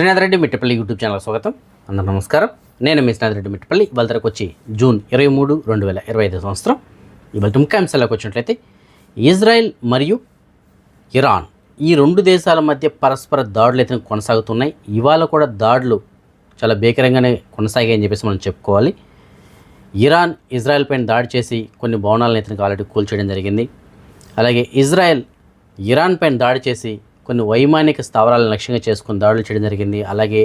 Srinath Reddy Mittapalli YouTube channel స్వాగతం. అందరూ నమస్కారం. నేను మీ శ్రీనాథ్ రెడ్డి మిట్టపల్లి. ఇవాళ వచ్చి జూన్ ఇరవై మూడు రెండు వేల ఇరవై ఐదు సంవత్సరం. ఇవాళ ముఖ్యాంశాలకు వచ్చినట్లయితే ఇజ్రాయెల్ మరియు ఇరాన్ ఈ రెండు దేశాల మధ్య పరస్పర దాడులు అయితే కొనసాగుతున్నాయి. ఇవాళ కూడా దాడులు చాలా భీకరంగానే కొనసాగాయని చెప్పేసి మనం చెప్పుకోవాలి. ఇరాన్ ఇజ్రాయెల్ పైన దాడి చేసి కొన్ని భవనాలను ఇతనికి ఆల్రెడీ కూల్చేయడం జరిగింది. అలాగే ఇజ్రాయెల్ ఇరాన్ పైన దాడి చేసి కొన్ని వైమానిక స్థావరాలను లక్ష్యంగా చేసుకుని దాడులు చేయడం జరిగింది. అలాగే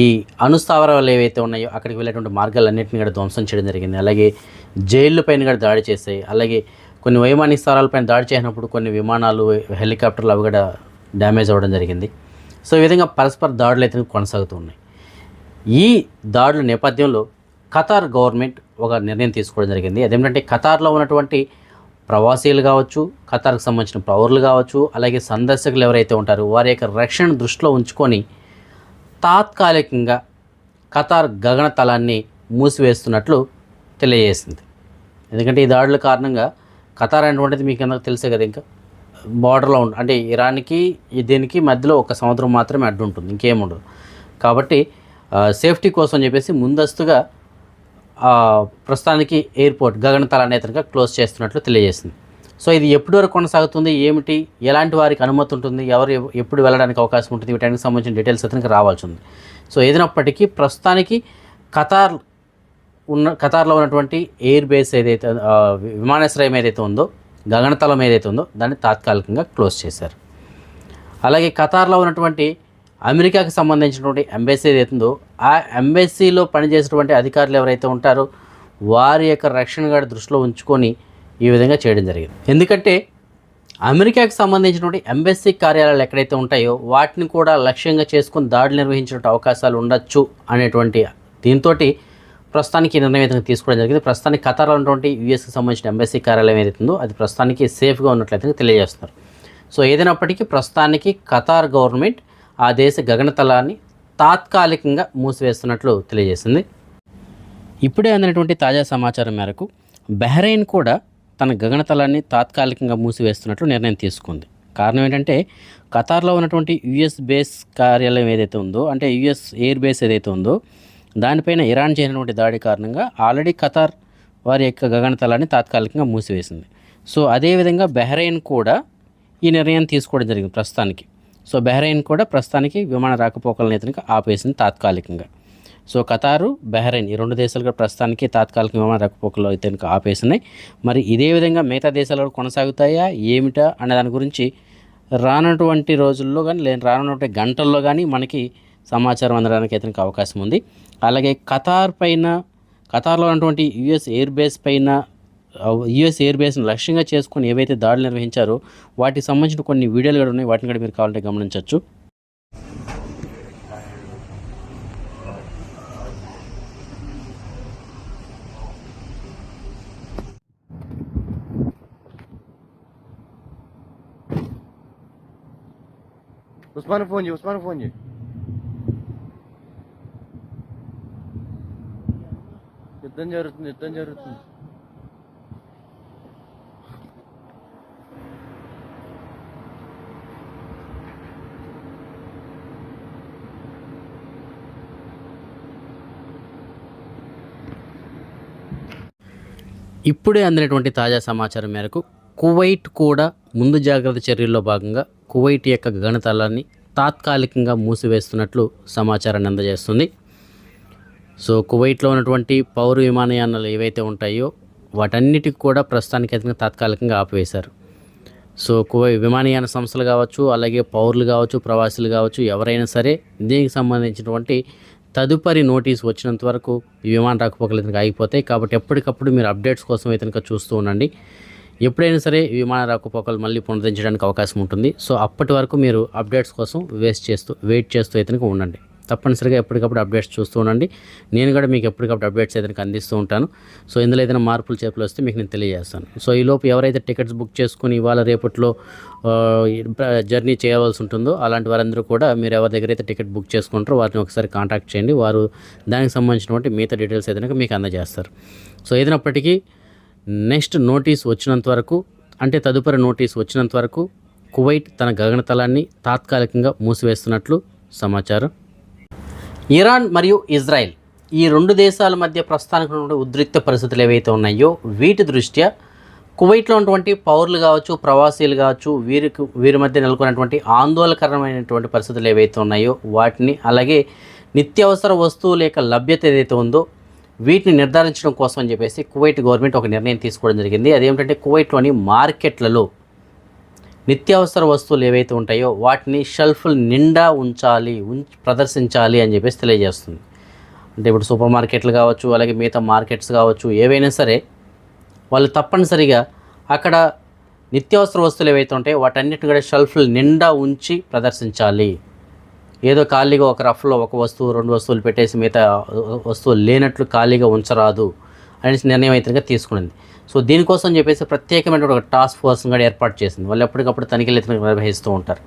ఈ అణుస్థావరాలు ఏవైతే ఉన్నాయో అక్కడికి వెళ్ళేటువంటి మార్గాలన్నింటినీ కూడా ధ్వంసం చేయడం జరిగింది. అలాగే జైళ్ళపైన కూడా దాడి చేసాయి అలాగే కొన్ని వైమానిక స్థావరాలపైన దాడి చేసినప్పుడు కొన్ని విమానాలు హెలికాప్టర్లు అవి కూడా డ్యామేజ్ అవ్వడం జరిగింది. సో ఈ విధంగా పరస్పర దాడులు అయితే కొనసాగుతూ ఉన్నాయి. ఈ దాడుల నేపథ్యంలో ఖతార్ గవర్నమెంట్ ఒక నిర్ణయం తీసుకోవడం జరిగింది. అదేంటంటే ఖతార్లో ఉన్నటువంటి ప్రవాసీలు కావచ్చు ఖతార్కు సంబంధించిన పౌరులు కావచ్చు అలాగే సందర్శకులు ఎవరైతే ఉంటారో వారి యొక్క రక్షణ దృష్టిలో ఉంచుకొని తాత్కాలికంగా ఖతార్ గగనతలాన్ని మూసివేస్తున్నట్లు తెలియజేసింది. ఎందుకంటే ఈ దాడుల కారణంగా ఖతార్ అనేటువంటిది మీకు అందరికి తెలుసే కదా ఇంకా. బార్డర్లో ఉండు అంటే ఇరాన్కి దీనికి మధ్యలో ఒక సముద్రం మాత్రమే అడ్డు ఉంటుంది ఇంకేముండదు. కాబట్టి సేఫ్టీ కోసం చెప్పేసి ముందస్తుగా ప్రస్తుతానికి ఎయిర్పోర్ట్ గగనతల నేతగా క్లోజ్ చేస్తున్నట్లు తెలియజేసింది. సో ఇది ఎప్పటి వరకు కొనసాగుతుంది? ఏమిటి? ఎలాంటి వారికి అనుమతి ఉంటుంది? ఎవరు ఎప్పుడు వెళ్ళడానికి అవకాశం ఉంటుంది? వీటానికి సంబంధించిన డీటెయిల్స్ అతనికి రావాల్సి ఉంది. సో ఏదైనప్పటికీ ప్రస్తుతానికి ఖతార్ ఉన్న ఖతార్లో ఉన్నటువంటి ఎయిర్ బేస్ ఏదైతే విమానాశ్రయం ఏదైతే ఉందో గగనతలం ఏదైతే ఉందో దాన్ని తాత్కాలికంగా క్లోజ్ చేశారు. అలాగే ఖతార్లో ఉన్నటువంటి అమెరికాకి సంబంధించినటువంటి ఎంబెసీ ఏదైతుందో ఉందో ఆ ఎంబెసీలో పనిచేసినటువంటి అధికారులు ఎవరైతే ఉంటారో వారి యొక్క రక్షణ కూడా దృష్టిలో ఉంచుకొని ఈ విధంగా చేయడం జరిగింది. ఎందుకంటే అమెరికాకి సంబంధించినటువంటి ఎంబసీ కార్యాలయాలు ఎక్కడైతే ఉంటాయో వాటిని కూడా లక్ష్యంగా చేసుకుని దాడులు నిర్వహించిన అవకాశాలు ఉండొచ్చు అనేటువంటి దీంతో ప్రస్తుతానికి నిర్ణయం అయితే తీసుకోవడం జరిగింది. ప్రస్తుతానికి ఖతార్లో ఉన్నటువంటి యూఎస్కి సంబంధించిన ఎంబసీ కార్యాలయం ఏదైతుందో ఉందో అది ప్రస్తుతానికి సేఫ్గా ఉన్నట్లయితే తెలియజేస్తున్నారు. సో ఏదైనప్పటికీ ప్రస్తుతానికి ఖతార్ గవర్నమెంట్ ఆ దేశ గగనతలాన్ని తాత్కాలికంగా మూసివేస్తున్నట్లు తెలియజేసింది. ఇప్పుడే అందినటువంటి తాజా సమాచారం మేరకు బహ్రెయిన్ కూడా తన గగనతలాన్ని తాత్కాలికంగా మూసివేస్తున్నట్లు నిర్ణయం తీసుకుంది. కారణం ఏంటంటే ఖతార్లో ఉన్నటువంటి యుఎస్ బేస్ కార్యాలయం ఏదైతే ఉందో అంటే యుఎస్ ఎయిర్ బేస్ ఏదైతే ఉందో దానిపైన ఇరాన్ చేసినటువంటి దాడి కారణంగా ఆల్రెడీ ఖతార్ వారి యొక్క గగనతలాన్ని తాత్కాలికంగా మూసివేసింది. సో అదేవిధంగా బహ్రెయిన్ కూడా ఈ నిర్ణయం తీసుకోవడం జరిగింది ప్రస్తుతానికి. సో బహ్రెయిన్ కూడా ప్రస్తుతానికి విమాన రాకపోకల నేతనికి ఆపేసింది తాత్కాలికంగా. సో ఖతారు బహ్రెయిన్ ఈ రెండు దేశాలు కూడా ప్రస్తుతానికి తాత్కాలిక విమాన రాకపోకలు అయితే ఆపేసినాయి. మరి ఇదే విధంగా మిగతా దేశాలు కూడా కొనసాగుతాయా? ఏమిటా అనే దాని గురించి రానటువంటి రోజుల్లో కానీ లేదా రానటువంటి గంటల్లో కానీ మనకి సమాచారం అందడానికి ఇతనికి అవకాశం ఉంది. అలాగే ఖతార్ పైన ఖతార్లో ఉన్నటువంటి యుఎస్ ఎయిర్ బేస్ పైన యుఎస్ ఎయిర్ బేస్ను లక్ష్యంగా చేసుకొని ఏవైతే దాడులు నిర్వహించారో వాటికి సంబంధించిన కొన్ని వీడియోలు కూడా ఉన్నాయి. వాటిని కూడా మీరు కావాలంటే గమనించవచ్చు. ఉస్మాన్ ఫోన్ చేయి ఉస్మాన్ ఫోన్ చేయి. యుద్ధం జరుగుతుంది యుద్ధం జరుగుతుంది. ఇప్పుడే అందినటువంటి తాజా సమాచారం మేరకు కువైట్ కూడా ముందు జాగ్రత్త చర్యల్లో భాగంగా కువైట్ యొక్క గగనతలాన్ని తాత్కాలికంగా మూసివేస్తున్నట్లు సమాచారాన్ని అందజేస్తుంది. సో కువైట్లో ఉన్నటువంటి పౌర విమానయానాలు ఏవైతే ఉంటాయో వాటన్నిటికి కూడా ప్రస్తుతానికి అయితే తాత్కాలికంగా ఆపివేశారు. సో కువై విమానయాన సంస్థలు కావచ్చు అలాగే పౌరులు కావచ్చు ప్రవాసులు కావచ్చు ఎవరైనా సరే దీనికి సంబంధించినటువంటి తదుపరి నోటీస్ వచ్చినంత వరకు ఈ విమాన రాకపోకలు ఇతనికి ఆగిపోతాయి. కాబట్టి ఎప్పటికప్పుడు మీరు అప్డేట్స్ కోసం అయితే చూస్తూ ఉండండి. ఎప్పుడైనా సరే విమాన రాకపోకలు మళ్ళీ పునరుద్ధరించడానికి అవకాశం ఉంటుంది. సో అప్పటి వరకు మీరు అప్డేట్స్ కోసం వేస్ట్ చేస్తూ వెయిట్ చేస్తూ ఇతనికి ఉండండి. తప్పనిసరిగా ఎప్పటికప్పుడు అప్డేట్స్ చూస్తూ ఉండండి. నేను కూడా మీకు ఎప్పటికప్పుడు అప్డేట్స్ ఏదైనా అందిస్తూ ఉంటాను. సో ఇందులో ఏదైనా మార్పులు చేపలు వస్తే మీకు నేను తెలియజేస్తాను. సో ఈ లోపు ఎవరైతే టికెట్స్ బుక్ చేసుకుని ఇవాళ రేపట్లో జర్నీ చేయవలసి ఉంటుందో అలాంటి వారందరూ కూడా మీరు ఎవరి దగ్గర అయితే టికెట్ బుక్ చేసుకుంటారో వారిని ఒకసారి కాంటాక్ట్ చేయండి. వారు దానికి సంబంధించినటువంటి మిగతా డీటెయిల్స్ ఏదైనా మీకు అందజేస్తారు. సో ఏదైనప్పటికీ నెక్స్ట్ నోటీస్ వచ్చినంత వరకు అంటే తదుపరి నోటీస్ వచ్చినంత వరకు కువైట్ తన గగనతలాన్ని తాత్కాలికంగా మూసివేస్తున్నట్లు సమాచారం. ఇరాన్ మరియు ఇజ్రాయెల్ ఈ రెండు దేశాల మధ్య ప్రస్తుతానికి ఉద్రిక్త పరిస్థితులు ఏవైతే ఉన్నాయో వీటి దృష్ట్యా కువైట్లో ఉన్నటువంటి పౌరులు కావచ్చు ప్రవాసీలు కావచ్చు వీరికి వీరి మధ్య నెలకొన్నటువంటి ఆందోళనకరమైనటువంటి పరిస్థితులు ఏవైతే ఉన్నాయో వాటిని అలాగే నిత్యావసర వస్తువుల యొక్క లభ్యత ఏదైతే ఉందో వీటిని నిర్ధారించడం కోసం అని చెప్పేసి కువైట్ గవర్నమెంట్ ఒక నిర్ణయం తీసుకోవడం జరిగింది. అదేమిటంటే కువైట్లోని మార్కెట్లలో నిత్యావసర వస్తువులు ఏవైతే ఉంటాయో వాటిని షెల్ఫ్లు నిండా ఉంచాలి ఉంచి ప్రదర్శించాలి అని చెప్పేసి తెలియజేస్తుంది. అంటే ఇప్పుడు సూపర్ మార్కెట్లు కావచ్చు అలాగే మిగతా మార్కెట్స్ కావచ్చు ఏవైనా సరే వాళ్ళు తప్పనిసరిగా అక్కడ నిత్యావసర వస్తువులు ఏవైతే ఉంటాయో వాటన్నిటిని కూడా షెల్ఫ్లు నిండా ఉంచి ప్రదర్శించాలి. ఏదో ఖాళీగా ఒక రఫ్లో ఒక వస్తువు రెండు వస్తువులు పెట్టేసి మిగతా వస్తువులు లేనట్లు ఖాళీగా ఉంచరాదు. అనేసి నిర్ణయం అయితే తీసుకున్నది తీసుకునింది. సో దీనికోసం చెప్పేసి ప్రత్యేకమైన ఒక టాస్క్ ఫోర్స్ కూడా ఏర్పాటు చేసింది. వాళ్ళు ఎప్పటికప్పుడు తనిఖీలు అయితే నిర్వహిస్తూ ఉంటారు.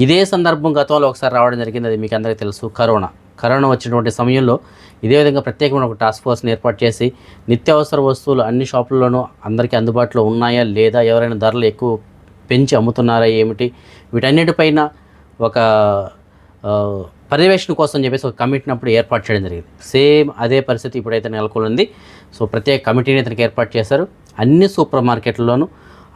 ఇదే సందర్భం గతంలో ఒకసారి రావడం జరిగింది. అది మీకు అందరికీ తెలుసు. కరోనా. కరోనా వచ్చినటువంటి సమయంలో ఇదే విధంగా ప్రత్యేకమైన ఒక టాస్క్ ఫోర్స్ని ఏర్పాటు చేసి నిత్యావసర వస్తువులు అన్ని షాపుల్లోనూ అందరికీ అందుబాటులో ఉన్నాయా? లేదా ఎవరైనా ధరలు ఎక్కువ పెంచి అమ్ముతున్నారా? ఏమిటి? వీటన్నిటిపైన ఒక పర్యవేక్షణ కోసం చెప్పేసి ఒక కమిటీని అప్పుడు ఏర్పాటు చేయడం జరిగింది. సేమ్ అదే పరిస్థితి ఇప్పుడైతే నెలకొంది సో ప్రత్యేక కమిటీని ఇతనికి ఏర్పాటు చేశారు. అన్ని సూపర్ మార్కెట్లలోనూ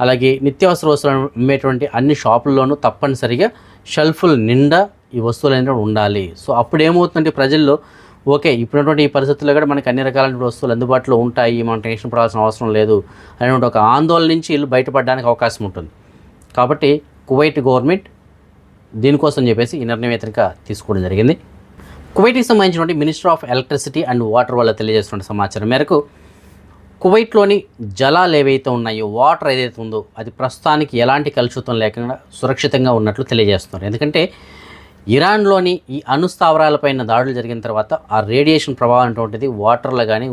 అలాగే నిత్యావసర వస్తువులు అమ్మేటువంటి అన్ని షాపుల్లోనూ తప్పనిసరిగా షెల్ఫ్లు నిండా ఈ వస్తువులు అనేవి ఉండాలి. సో అప్పుడు ఏమవుతుందంటే ప్రజల్లో ఓకే ఇప్పుడున్నటువంటి ఈ పరిస్థితుల్లో కూడా మనకి అన్ని రకాలైన వస్తువులు అందుబాటులో ఉంటాయి మనం టెన్షన్ పడాల్సిన అవసరం లేదు అనేటువంటి ఒక ఆందోళన నుంచి వీళ్ళు బయటపడడానికి అవకాశం ఉంటుంది. కాబట్టి కువైట్ గవర్నమెంట్ దీనికోసం చెప్పేసి ఈ నిర్ణయం ఇతనిగా తీసుకోవడం జరిగింది. కువైట్కి సంబంధించినటువంటి minister of electricity and water వల్ల తెలియజేస్తున్న సమాచారం మేరకు కువైట్లోని జలాలు ఏవైతే ఉన్నాయో వాటర్ ఏదైతే ఉందో అది ప్రస్తుతానికి ఎలాంటి కలుషితం లేకుండా సురక్షితంగా ఉన్నట్లు తెలియజేస్తున్నారు. ఎందుకంటే ఇరాన్లోని ఈ అణుస్థావరాలపైన దాడులు జరిగిన తర్వాత ఆ రేడియేషన్ ప్రభావం అటువంటిది వాటర్లో కానీ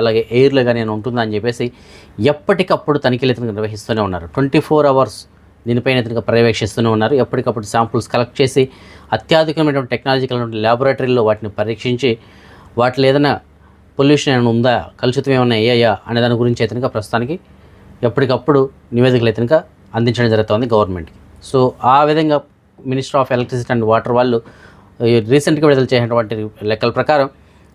అలాగే ఎయిర్లో కానీ ఉంటుందని చెప్పేసి ఎప్పటికప్పుడు తనిఖీలు నిర్వహిస్తూనే ఉన్నారు. ట్వంటీ ఫోర్ అవర్స్ దీనిపైన ఇతనికి పర్యవేక్షిస్తూనే ఉన్నారు. ఎప్పటికప్పుడు శాంపుల్స్ కలెక్ట్ చేసి అత్యాధునికమైనటువంటి టెక్నాలజికల్ ల్యాబొరేటరీలో వాటిని పరీక్షించి వాటిలో ఏదైనా పొల్యూషన్ ఏమైనా ఉందా కలుషితం ఏమైనా అయ్యాయా అనే దాని గురించి అయితే ప్రస్తుతానికి ఎప్పటికప్పుడు నివేదికలు అయితే అందించడం జరుగుతుంది గవర్నమెంట్కి సో ఆ విధంగా minister of electricity and water వాళ్ళు రీసెంట్గా విడుదల చేసినటువంటి లెక్కల ప్రకారం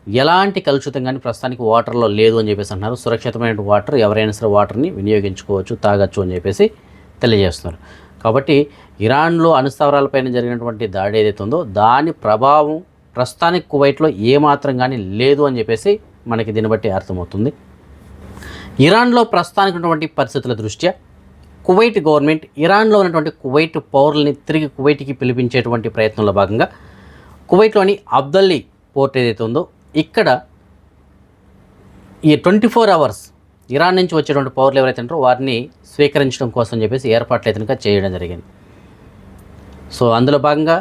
ఎలాంటి కలుషితం కానీ ప్రస్తుతానికి వాటర్లో లేదు అని చెప్పేసి అంటున్నారు. సురక్షితమైన వాటర్ ఎవరైనా సరే వాటర్ని వినియోగించుకోవచ్చు తాగొచ్చు అని చెప్పేసి తెలియజేస్తున్నారు. కాబట్టి ఇరాన్లో అణుస్థావరాలపైన జరిగినటువంటి దాడి ఏదైతే ఉందో దాని ప్రభావం ప్రస్తుతానికి కువైట్లో ఏమాత్రం కానీ లేదు అని చెప్పేసి మనకి దీన్ని బట్టి అర్థమవుతుంది. ఇరాన్లో ప్రస్తుతానికి ఉన్నటువంటి పరిస్థితుల దృష్ట్యా కువైట్ గవర్నమెంట్ ఇరాన్లో ఉన్నటువంటి కువైట్ పౌరుల్ని తిరిగి కువైట్కి పిలిపించేటువంటి ప్రయత్నంలో భాగంగా కువైట్లోని అబ్దల్లీ పోర్ట్ ఏదైతే ఉందో ఇక్కడ ఈ ట్వంటీ ఫోర్ అవర్స్ ఇరాన్ నుంచి వచ్చేటువంటి పౌరులు ఎవరైతే ఉంటారో వారిని స్వీకరించడం కోసం చెప్పేసి ఏర్పాట్లు అయితే చేయడం జరిగింది. సో అందులో భాగంగా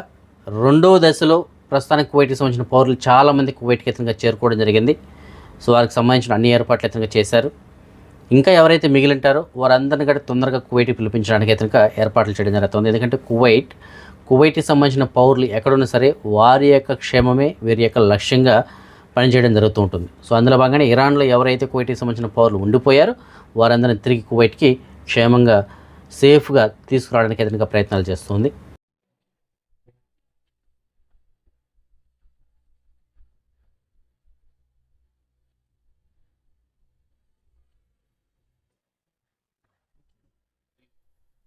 రెండవ దశలో ప్రస్తుతానికి కువైట్కి సంబంధించిన పౌరులు చాలామంది కువైట్కి ఎత్తుగా చేరుకోవడం జరిగింది. సో వారికి సంబంధించిన అన్ని ఏర్పాట్లు ఎత్తుగా చేశారు. ఇంకా ఎవరైతే మిగిలింటారో వారందరిని కూడా తొందరగా కువైట్కి పిలిపించడానికి అయితే ఏర్పాట్లు చేయడం జరుగుతుంది. ఎందుకంటే కువైట్ కువైట్కి సంబంధించిన పౌరులు ఎక్కడున్నా సరే వారి యొక్క క్షేమమే వీరి యొక్క లక్ష్యంగా పనిచేయడం జరుగుతూ ఉంటుంది సో అందులో భాగంగానే ఇరాన్లో ఎవరైతే కువైట్కి సంబంధించిన పౌరులు ఉండిపోయారో వారందరిని తిరిగి కువైట్కి క్షేమంగా సేఫ్గా తీసుకురావడానికి అయితే కనుక ప్రయత్నాలు చేస్తుంది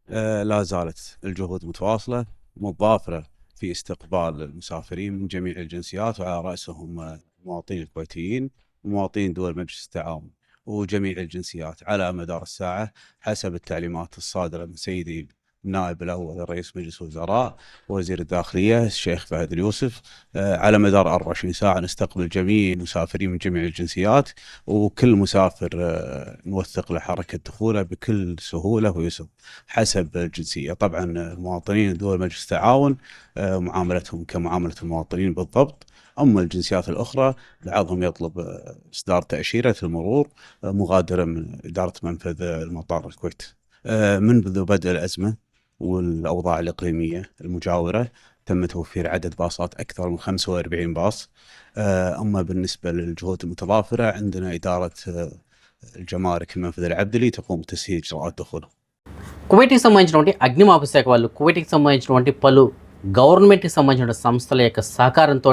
آه، لا زالت الجهود متواصلة متضافرة في استقبال المسافرين من جميع الجنسيات وعلى رأسهم آه، المواطنين الكويتيين ومواطنين دول مجلس التعاون وجميع الجنسيات على مدار الساعة حسب التعليمات الصادرة من سيدي النائب الأول رئيس مجلس الوزراء وزير الداخلية الشيخ فهد اليوسف آه، على مدار 24 ساعة نستقبل جميع المسافرين من جميع الجنسيات وكل مسافر آه، نوثق له حركة دخوله بكل سهولة ويسر حسب الجنسية. طبعا المواطنين دول مجلس التعاون آه، معاملتهم كمعاملة المواطنين بالضبط. أما الجنسيات الأخرى بعضهم يطلب إصدار تأشيرة المرور مغادرة من إدارة منفذ المطار الكويت. منذ بدء الأزمة؟ والأوضاع الإقليمية المجاورة تم توفير عدد باصات أكثر من 45 باص آه، أما بالنسبة للجهود المتضافرة عندنا إدارة آه، الجمارك المنفذ العبدلي تقوم بتسهيل إجراءات دخوله కువైట్కి సంబంధించినటువంటి అగ్నిమాపక శాఖ వాళ్ళు కువైట్కి సంబంధించినటువంటి పలు గవర్నమెంట్కి సంబంధించిన సంస్థల యొక్క సహకారంతో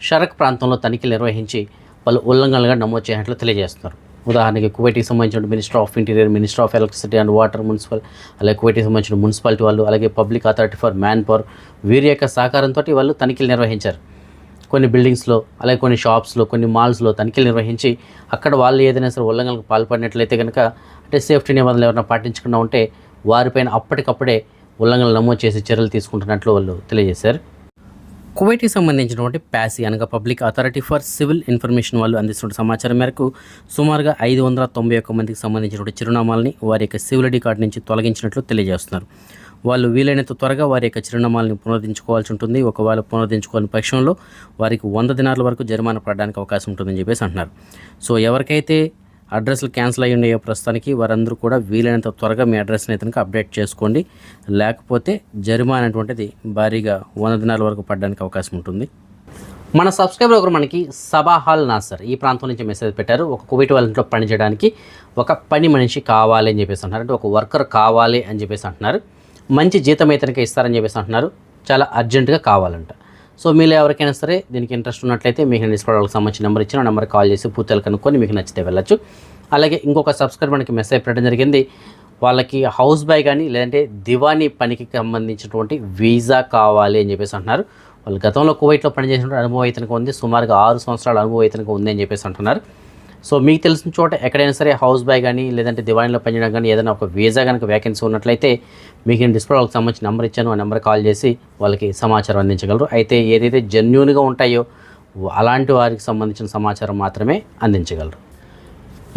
షరక్ ప్రాంతంలో తనిఖీలు నిర్వహించి పలు ఉల్లంఘనలుగా నమోదు చేసినట్లు తెలియజేస్తున్నారు ఉదాహరణకి కువైట్కి సంబంధించిన minister of interior minister of electricity and water municipal అలాగే కువైట్కి సంబంధించిన మున్సిపాలిటీ వాళ్ళు అలాగే public authority for manpower వీరి యొక్క సహకారంతో వాళ్ళు తనిఖీలు నిర్వహించారు. కొన్ని బిల్డింగ్స్లో అలాగే కొన్ని షాప్స్లో కొన్ని మాల్స్లో తనిఖీలు నిర్వహించి అక్కడ వాళ్ళు ఏదైనా సరే ఉల్లంఘనకు పాల్పడినట్లయితే కనుక అంటే సేఫ్టీ నిబంధనలు ఎవరైనా పాటించకుండా ఉంటే వారిపైన అప్పటికప్పుడే ఉల్లంఘనలు నమోదు చేసి చర్యలు తీసుకుంటున్నట్లు వాళ్ళు తెలియజేశారు. కువైట్కి సంబంధించినటువంటి ప్యాసి అనగా public authority for civil information వాళ్ళు అందిస్తున్న సమాచారం మేరకు సుమారుగా ఐదు వందల తొంభై ఒక్క మందికి సంబంధించినటువంటి చిరునామాలని వారి యొక్క సివిల్ ఐడి కార్డు నుంచి తొలగించినట్లు తెలియజేస్తున్నారు. వాళ్ళు వీలైనంత త్వరగా వారి యొక్క చిరునామాలను పునరుద్ధరించుకోవాల్సి ఉంటుంది. ఒకవేళ పునరుద్ధరించుకోని పక్షంలో వారికి వంద దినాల వరకు జరిమానా పడడానికి అవకాశం ఉంటుందని చెప్పేసి అంటున్నారు. సో ఎవరికైతే అడ్రస్లు క్యాన్సిల్ అయ్యి ఉన్నాయో ప్రస్తుతానికి వారందరూ కూడా వీలైనంత త్వరగా మీ అడ్రస్ని అయితే అప్డేట్ చేసుకోండి. లేకపోతే జరిమానా అనేటువంటిది భారీగా వంద దినాల వరకు పడడానికి అవకాశం ఉంటుంది. మన సబ్స్క్రైబర్ ఒకరు మనకి సబాహాల్ నాసర్. ఈ ప్రాంతం నుంచి మెసేజ్ పెట్టారు. ఒక కోవిడ్ వాళ్ళ ఇంట్లో పని చేయడానికి ఒక పని మనిషి కావాలి అని చెప్పేసి అంటున్నారు. అంటే ఒక వర్కర్ కావాలి అని చెప్పేసి అంటున్నారు. మంచి జీతం అయితే ఇస్తారని చెప్పేసి అంటున్నారు. చాలా అర్జెంటుగా కావాలంట. సో మీలో ఎవరికైనా సరే దీనికి ఇంట్రెస్ట్ ఉన్నట్లయితే మీకు నేను తీసుకోవడానికి సంబంధించిన నెంబర్ ఇచ్చిన నెంబర్ కాల్ చేసి పూర్తిగా కనుక్కొని మీకు నచ్చితే వెళ్ళచ్చు. అలాగే ఇంకొక సబ్స్క్రైబర్ మనకి మెసేజ్ పెట్టడం జరిగింది. వాళ్ళకి హౌస్ బై కానీ లేదంటే దివానీ పనికి సంబంధించినటువంటి వీసా కావాలి అని చెప్పేసి అంటున్నారు. వాళ్ళు గతంలో కువైట్లో పనిచేసిన అనుభవం ఇతనికి ఉంది. సుమారుగా ఆరు సంవత్సరాల అనుభవం ఇతనికి ఉంది అని చెప్పేసి అంటున్నారు. సో మీకు తెలిసిన చోట ఎక్కడైనా సరే హౌస్ బాయ్ కానీ లేదంటే దివాణిలో పనిచేయడం కానీ ఏదైనా ఒక వీసా కనుక వేకెన్సీ ఉన్నట్లయితే మీకు నేను డిస్ప్లే వాళ్ళకి సంబంధించిన నెంబర్ ఇచ్చాను. ఆ నెంబర్ కాల్ చేసి వాళ్ళకి సమాచారం అందించగలరు. అయితే ఏదైతే జెన్యున్గా ఉంటాయో అలాంటి వారికి సంబంధించిన సమాచారం మాత్రమే అందించగలరు.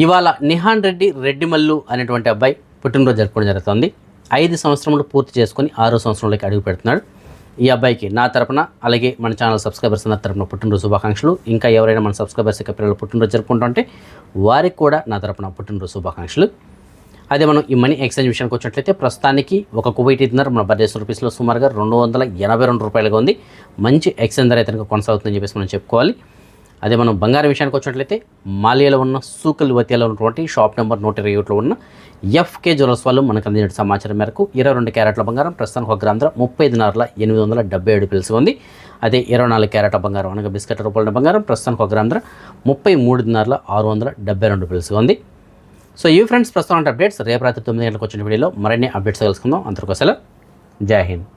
ఇవాళ నిహాన్ రెడ్డి రెడ్డిమల్లు అనేటువంటి అబ్బాయి పుట్టినరోజు జరుపుకోవడం జరుగుతుంది. ఐదు సంవత్సరములు పూర్తి చేసుకొని ఆరో సంవత్సరంలోకి అడుగు పెడుతున్నాడు. ఈ అబ్బాయికి నా తరపున అలాగే మన ఛానల్ సబ్స్క్రైబర్స్ నా తరపున పుట్టినరోజు శుభాకాంక్షలు. ఇంకా ఎవరైనా మన సబ్స్క్రైబర్స్ యొక్క పిల్లలు పుట్టినరోజు జరుపుకుంటుంటే వారికి కూడా నా తరపున పుట్టినరోజు శుభాకాంక్షలు. అదే మనం ఈ మనీ ఎక్స్చేంజ్ విషయానికి వచ్చినట్లయితే ప్రస్తుతానికి ఒక కువైట్ ఇద్దరు మన భారతదేశ రూపీస్లో సుమారుగా రెండు వందల ఎనభై రెండు రూపాయలుగా ఉంది. మంచి ఎక్స్చేంజ్ ధర అయితే కొనసాగుతుందని చెప్పేసి మనం చెప్పుకోవాలి. అదే మనం బంగారం విషయానికి వచ్చినట్లయితే మాలియాలో ఉన్న సూకల్ వతియాలో ఉన్నటువంటి షాప్ నెంబర్ నూట ఇరవై ఒకటిలో ఉన్న ఎఫ్కే జ్యువెలర్స్ వాళ్ళు మనకు అందించిన సమాచారం మేరకు ఇరవై రెండు క్యారెట్ల బంగారం ప్రస్తుతానికి ఒక గ్రాంధ్ర ముప్పై ఐదు ఎనిమిది వందల డెబ్బై ఏడు పిలుసు ఉంది. అదే ఇరవై నాలుగు క్యారెట్ల బంగారం అనగా బిస్కెట్ రూపాయల బంగారం ప్రస్తుతానికి ఒక గ్రాంధ్ర ముప్పై మూడు ఆరు వందల డెబ్బై రెండు పిలుసు ఉంది. సో ఈ ఫ్రెండ్స్ ప్రస్తుతం అప్డేట్స్. రేపు రాత్రి తొమ్మిది గంటలకు వచ్చిన వీడియోలో మరిన్ని అప్డేట్స్ తెలుసుకుందాం. అందరికోసం జై హింద్.